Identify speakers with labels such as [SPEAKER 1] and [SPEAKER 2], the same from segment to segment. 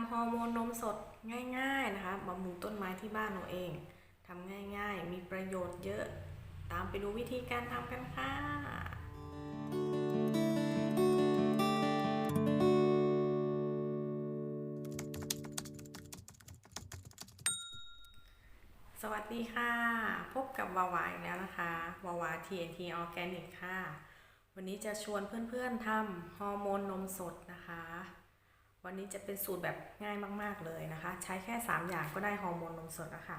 [SPEAKER 1] ำฮอร์โมนนมสดง่ายๆนะคะบำรุงต้นไม้ที่บ้านเราเองทำง่ายๆ มีประโยชน์เยอะ ตามไปดูวิธีการทำกันค่ะสวัสดีค่ะ พบกับวาวาอีกแล้วนะคะวาวา TNT Organic ค่ะ วันนี้จะชวนเพื่อนๆทำฮอร์โมนนมสดนะคะ วันนี้จะเป็นสูตรแบบง่ายมาก ๆเลยนะคะ ใช้แค่ 3 อย่างก็ได้ฮอร์โมนนมสดนะคะ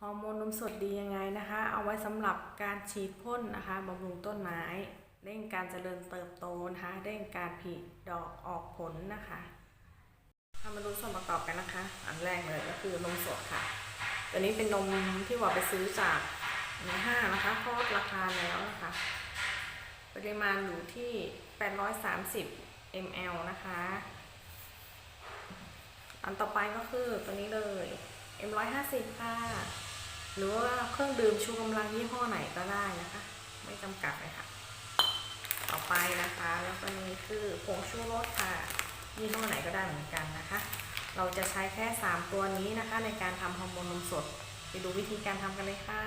[SPEAKER 1] ฮอร์โมนนมสดดียังไงนะคะ เอาไว้สำหรับการฉีดพ่นนะคะบำรุงต้นไม้เร่งการเจริญเติบโตนะคะเร่งการผลิดอกออกผลนะคะเรามาดูส่วนประกอบกันนะคะ อันแรกเลยก็คือนมสดค่ะ ตัวนี้เป็นนมที่ว่าไปซื้อจากในห้างนะคะเพราะราคาแล้วนะคะ ปริมาณอยู่ที่ 830 ml นะคะอันต่อ ไปก็คือตัวนี้เลย M150 ค่ะ หรือว่าเครื่องดื่มชูกำลังยี่ห้อไหนก็ได้นะคะ ไม่จำกัดเลยค่ะ ต่อไปนะคะ แล้วก็นี้คือผงชูรสค่ะ ยี่ห้อไหนก็ได้เหมือนกันนะคะ เราจะใช้แค่ 3 ตัวนี้นะคะ ในการทำฮอร์โมนนมสด ไปดูวิธีการทำกันเลยค่ะ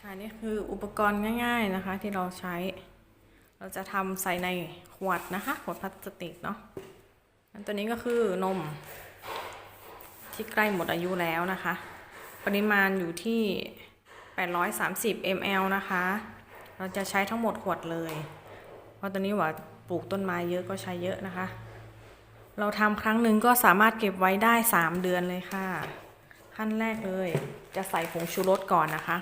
[SPEAKER 1] ค่ะนี่คืออุปกรณ์ง่าย ๆนะคะ ที่เราใช้ เราจะทำใส่ในขวดนะคะ ขวดพลาสติกเนาะอันตัวนี้ก็คือนม ที่ใกล้หมดอายุแล้วนะคะ ปริมาณอยู่ที่ 830 ml นะคะ เราจะใช้ทั้งหมดขวดเลย เพราะตัวนี้ว่าปลูกต้นไม้เยอะก็ใช้เยอะนะคะ เราทำครั้งหนึ่งก็สามารถเก็บไว้ได้ 3 เดือนเลยค่ะ ขั้นแรกเลย จะใส่ผงชูรสก่อนนะคะ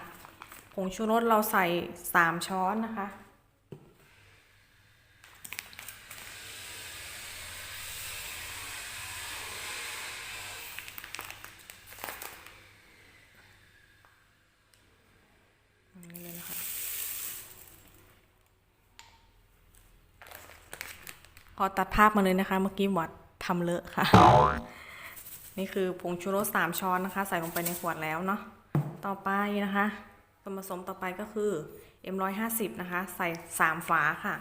[SPEAKER 1] ผงชูรสเราใส่ 3 ช้อนนะคะ อย่างนี้เลยนะคะ ขอตัดภาพมาเลยนะคะ เมื่อกี้วัดทำเลอะค่ะ นี่คือผงชูรสสามช้อนนะคะ ใส่ลงไปในขวดแล้วเนาะ ต่อไปนะคะส่วนผสมต่อไปก็คือ M150 นะคะ ใส่สามฝาค่ะ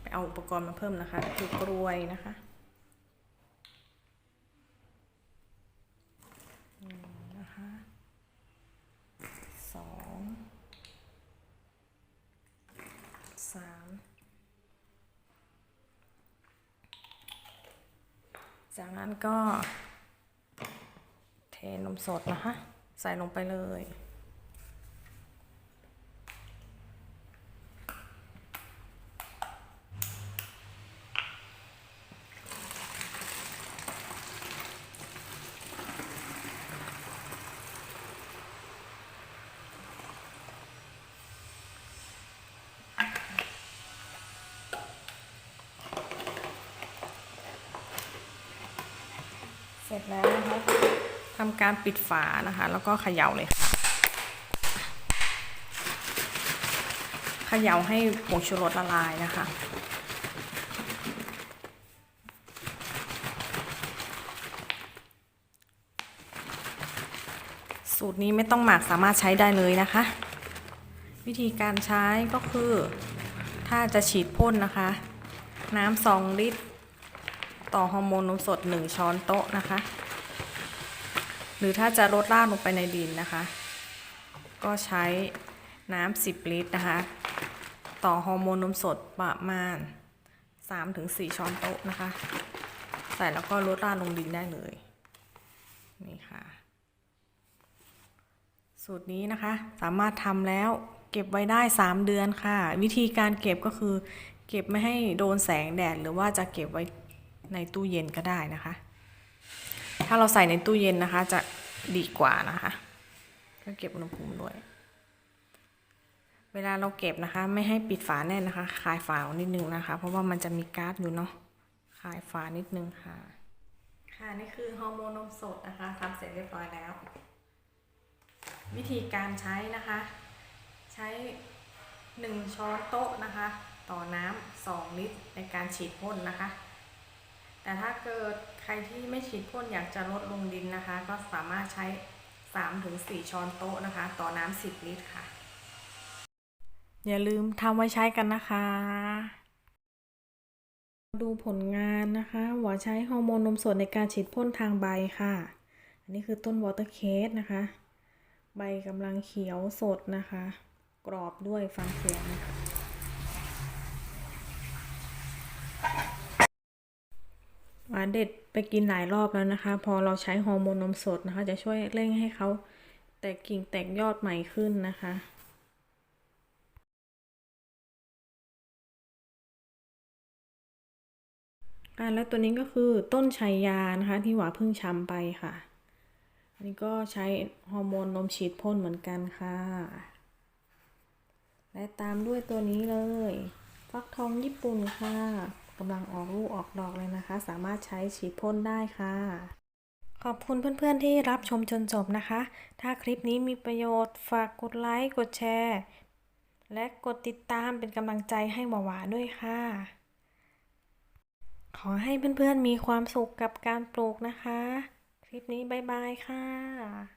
[SPEAKER 1] ไปเอาอุปกรณ์มาเพิ่มนะคะคือกรวยนะคะ นะคะสองสาม จากนั้นก็เทนมสดนะคะ ใส่ลงไปเลย ร็จแล้วนะคะทำการปิดฝานะคะ แล้วก็เขย่าเลยค่ะเขย่าให้ผงชูรสละลายนะคะ สูตรนี้ไม่ต้องหมักสามารถใช้ได้เลยนะคะ วิธีการใช้ก็คือ ถ้าจะฉีดพ่นนะคะ น้ำสองลิตร ต่อฮอร์โมนนมสด 1 ช้อนโต๊ะนะคะ หรือถ้าจะลดรากลงไปในดินนะคะ ก็ใช้น้ำ10 ลิตรนะคะ ต่อฮอร์โมนนมสดประมาณ 3-4 ช้อนโต๊ะนะคะ ใส่แล้วก็ลดรากลงดินได้เลย นี่ค่ะ สูตรนี้นะคะสามารถทำแล้วเก็บไว้ได้ 3 เดือนค่ะ วิธีการเก็บก็คือ เก็บไม่ให้โดนแสงแดดหรือว่าจะเก็บไว้ ในตู้เย็นก็ได้นะคะ ถ้าเราใส่ในตู้เย็นนะคะ จะดีกว่านะคะ ก็เก็บอุณหภูมิด้วย เวลาเราเก็บนะคะ ไม่ให้ปิดฝาแน่นนะคะ คลายฝาออนิดนึงนะคะ เพราะว่ามันจะมีก๊าซอยู่เนาะ คลายฝานิดนึงค่ะ ค่ะนี่คือฮอร์โมนนมสดนะคะทำเสร็จเรียบร้อยแล้ว วิธีการใช้นะคะ ใช้1ช้อนโต๊ะนะคะ ต่อน้ำ2ลิตรในการฉีดพ่นนะคะ แต่ถ้าเกิดใครที่ไม่ฉีดพ่นอยากจะลดลงดินนะคะ ก็สามารถใช้ 3-4 ช้อนโต๊ะนะคะ ต่อน้ำ10 ลิตรค่ะ อย่าลืมทำไว้ใช้กันนะคะ ดูผลงานนะคะหวาใช้ฮอร์โมนนมสดในการฉีดพ่นทางใบค่ะ อันนี้คือต้นวอเตอร์เคสนะคะ ใบกำลังเขียวสดนะคะ กรอบด้วยฟังเสียงนะคะ หวานเด็ดไปกินหลายรอบแล้วนะคะ พอเราใช้ฮอร์โมนนมสดนะคะ จะช่วยเร่งให้เขาแตกกิ่งแตกยอดใหม่ขึ้นนะคะอ่าแล้วตัวนี้ก็คือต้นชัยยานะคะ ที่หวาเพิ่งชำไปค่ะ อันนี้ก็ใช้ฮอร์โมนนมฉีดพ่นเหมือนกันค่ะ และตามด้วยตัวนี้เลย ฟักทองญี่ปุ่นค่ะ กำลังออกลูกออกดอกเลยนะคะ สามารถใช้ฉีดพ่นได้ค่ะ ขอบคุณเพื่อนๆที่รับชมจนจบนะคะ ถ้าคลิปนี้มีประโยชน์ฝากกดไลค์กดแชร์ และกดติดตามเป็นกำลังใจให้หวาหวาด้วยค่ะ ขอให้เพื่อนๆมีความสุขกับการปลูกนะคะ คลิปนี้บ๊ายบายค่ะ